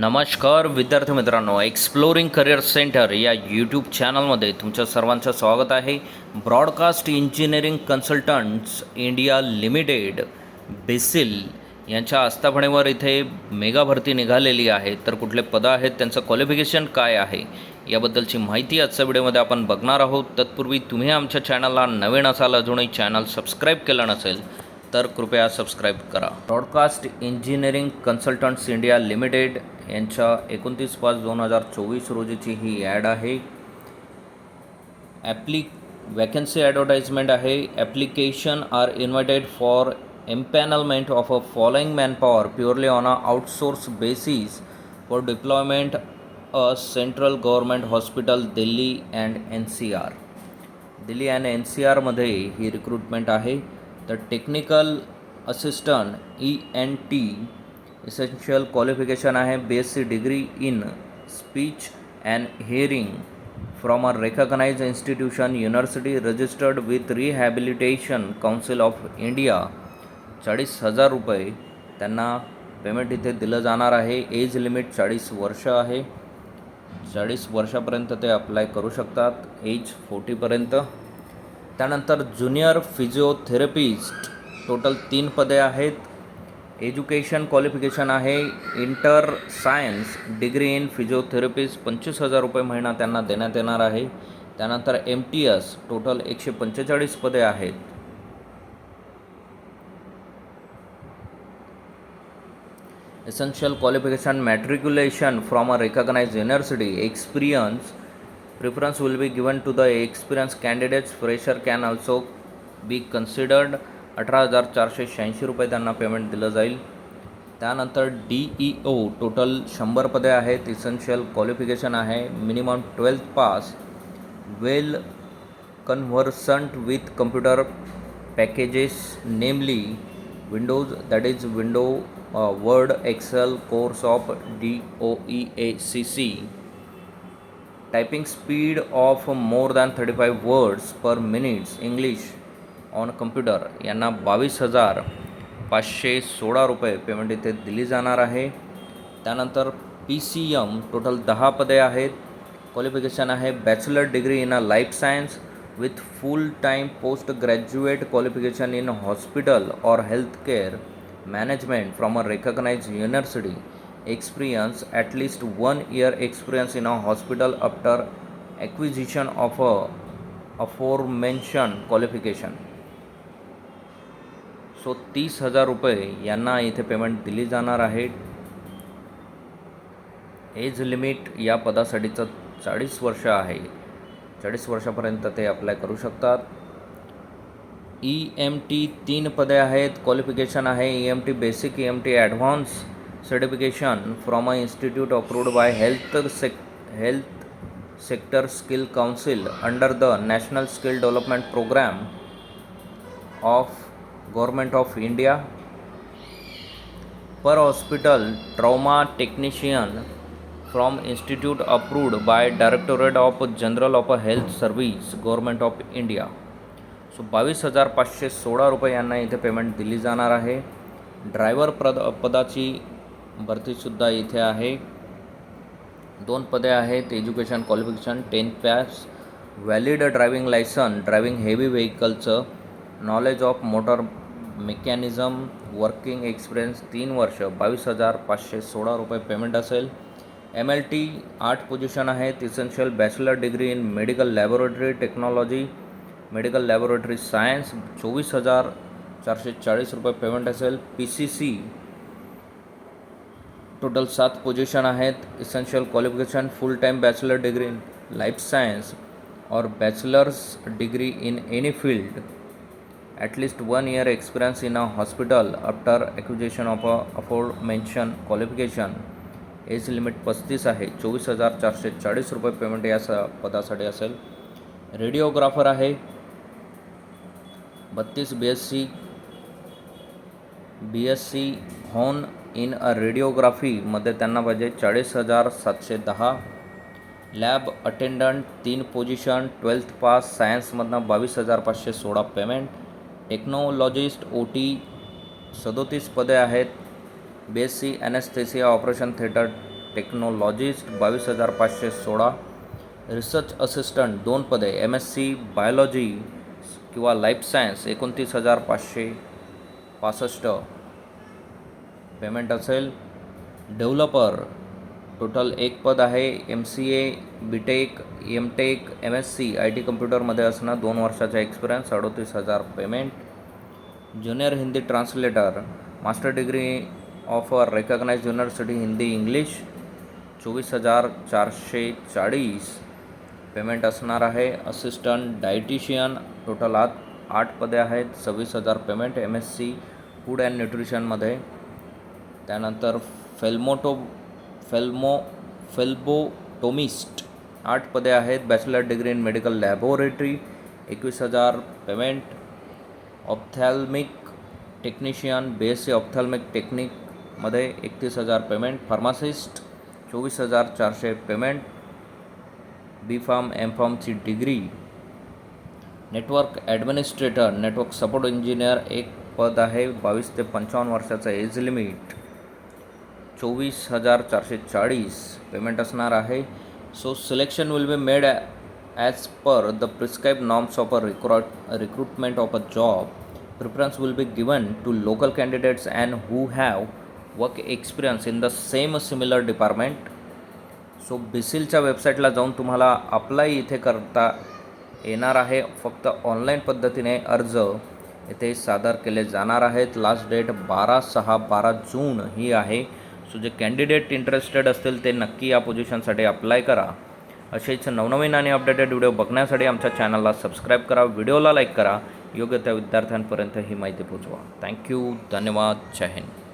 नमस्कार विद्यार्थी मित्रांनो एक्सप्लोरिंग करिअर सेंटर या यूट्यूब चॅनलमध्ये तुमचं सर्वांचं स्वागत आहे. Broadcast engineering consultants India limited BECIL यांच्या आस्थापनेवर इथे मेगा भरती निघालेली आहे. तर कुठले पदं आहेत त्यांचं क्वालिफिकेशन काय आहे याबद्दलची माहिती आजच्या व्हिडिओमध्ये आपण बघणार आहोत. तत्पूर्वी तुम्ही आमच्या चॅनलला नवीन असाल अजूनही चॅनल सबस्क्राईब केलं नसेल तर कृपया सबस्क्राईब करा. Broadcast engineering consultants India limited यांच्या एकोणतीस पाच दोन हजार चोवीस रोजीची ही ॲड आहे. ॲप्ली वॅकन्सी ॲडव्हर्टाइजमेंट आहे. Application are invited for empanelment of a following manpower purely on a outsource basis for deployment a central government hospital Delhi and N C R Delhi and N C आरमध्ये ही recruitment आहे. तर technical assistant E N T essential qualification आहे. B S C degree in speech and hearing from a recognise institution university registered with rehabilitation council of India चाळीस हजार रुपये त्यांना payment इथे दिलं जाणार आहे. एज लिमिट चाळीस वर्ष आहे. चाळीस वर्षापर्यंत ते अप्लाय करू शकतात. एज फोर्टीपर्यंत त्यानंतर ज्युनियर फिजिओथेरपिस्ट टोटल तीन पदे आहेत. एज्युकेशन क्वालिफिकेशन आहे. Inter science degree in physiotherapies पंचवीस हजार रुपये महिना त्यांना देण्यात येणार आहे. त्यानंतर एम टी एस टोटल एकशे पंचेचाळीस पदे आहेत. Essential qualification matriculation from a recognise university experience preference will be given to the experience candidates fresher can also be considered अठरा हजार चारशे शहाऐंशी रुपये त्यांना पेमेंट दिलं जाईल. त्यानंतर डी ई ओ टोटल शंभर पदे आहेत. इसेन्शियल क्वालिफिकेशन आहे. Minimum twelfth pass well conversant with computer packages namely Windows that is Window Word Excel course of D O E A C C typing speed of more than thirty five words per minutes English on computer. यांना बावीस हजार पाचशे सोळा रुपये payment इथे दिली जाणार आहे. त्यानंतर पी सी एम टोटल दहा पदे आहेत. क्वालिफिकेशन आहे bachelor degree in a life science with full time post graduate qualification in hospital or health care management from a recognise university experience at least one year experience in a hospital after acquisition of a a aforementioned qualification so तीस हज़ार रुपये यांना इथे payment दिली जाणार आहे. Age limit या पदासाठीचं चाळीस वर्ष आहे. चाळीस वर्षापर्यंत ते अप्लाय करू शकतात. ई एम टी तीन पदे आहेत. क्वालिफिकेशन आहे. E M T basic E M T advance certification from a institute approved by health sec health sector skill council under the national skill development programme of government of India per hospital trauma technician from institute approved by directorate of general of health service government of India. So बावीस हजार पाचशे सोळा रुपये यांना इथे payment दिली जाणार आहे. ड्रायव्हर प्रद पदाची भरतीसुद्धा इथे आहे. दोन पदे आहेत education qualification tenth pass valid driving licence driving heavy व्हेकलचं knowledge of motor mechanism working experience तीन वर्ष, बावीस हज़ार पाचशे सोळा रुपये पेमेंट असेल. एम एल टी आठ पोझिशन आहेत. Essential bachelor degree in medical laboratory technology medical laboratory science चोवीस हज़ार चारशे चाळीस रुपये पेमेंट असेल. पी सी सी टोटल सात पोझिशन आहेत. Essential qualification full time bachelor degree in life science और bachelors degree in any field at least one year experience in a hospital after acquisition of of afford aforementioned qualification age limit पस्तीस आहे. चोवीस हजार चारशे चाळीस रुपये payment या स पदासाठी असेल. रेडिओग्राफर आहे. बत्तीस B S C B S C hon in a रेडिओग्राफीमध्ये त्यांना पाहिजे चाळीस हजार सातशे दहा. लॅब अटेंडंट तीन पोझिशन ट्वेल्थ पास सायन्समधनं बावीस हजार पाचशे सोळा पेमेंट टेक्नॉलॉजिस्ट ओ टी सदोतीस पदे आहेत. B S C anaesthesia operation theatre technologist बावीस हजार पाचशे सोळा. रिसर्च असिस्टंट दोन पदे एम एस सी बायोलॉजी किंवा लाईफ सायन्स एकोणतीस हजार पाचशे पासष्ट. पेमेंट असेल. डेव्हलपर टोटल एक पद आहे M C A B tech M tech M S C I T कम्प्युटरमध्ये असणं दोन वर्षाचा एक्सपिरियन्स अडतीस हजार payment junior Hindi translator master degree of recognise university Hindi English चोवीस हजार चारशे चाळीस पेमेंट असणार आहे. असिस्टंट डायटिशियन टोटल आत आठ पदे आहेत सव्वीस हजार payment M S C food and न्यूट्रिशनमध्ये त्यानंतर फेल्मोटो फेल्मो फेल्बोटोमिस्ट आठ पदे आहेत. Bachelor degree in medical laboratory एकवीस हजार payment ophthalmic technician B S C ophthalmic टेक्निकमध्ये एकतीस हजार पेमेंट फार्मासिस्ट चोवीस हजार चारशे पेमेंट बी फार्म एम फार्मची degree network administrator network support engineer एक पद आहे. बावीस ते पंचावन्न वर्षाचं एज लिमिट चोवीस हजार चारशे चाळीस पेमेंट असणार आहे. So selection will be made as per the prescribe norms of a recruit recruitment of a job preference will be given to local candidates and who have work experience in the same similar department so बिसिलच्या वेबसाईटला जाऊन तुम्हाला apply इथे करता येणार आहे. फक्त online पद्धतीने अर्ज येथे सादर केले जाणार आहेत. लास्ट डेट बारा सहा बारा जून ही आहे. सो जे कॅन्डिडेट इंटरेस्टेड असतील ते नक्की या पोझिशनसाठी अप्लाय करा. असेच नवनवीन आणि अपडेटेड व्हिडिओ बघण्यासाठी आमच्या चॅनलला सबस्क्राईब करा व्हिडिओला लाईक करा. योग्य त्या विद्यार्थ्यांपर्यंत ही माहिती पोचवा थँक्यू धन्यवाद. जय हिंद.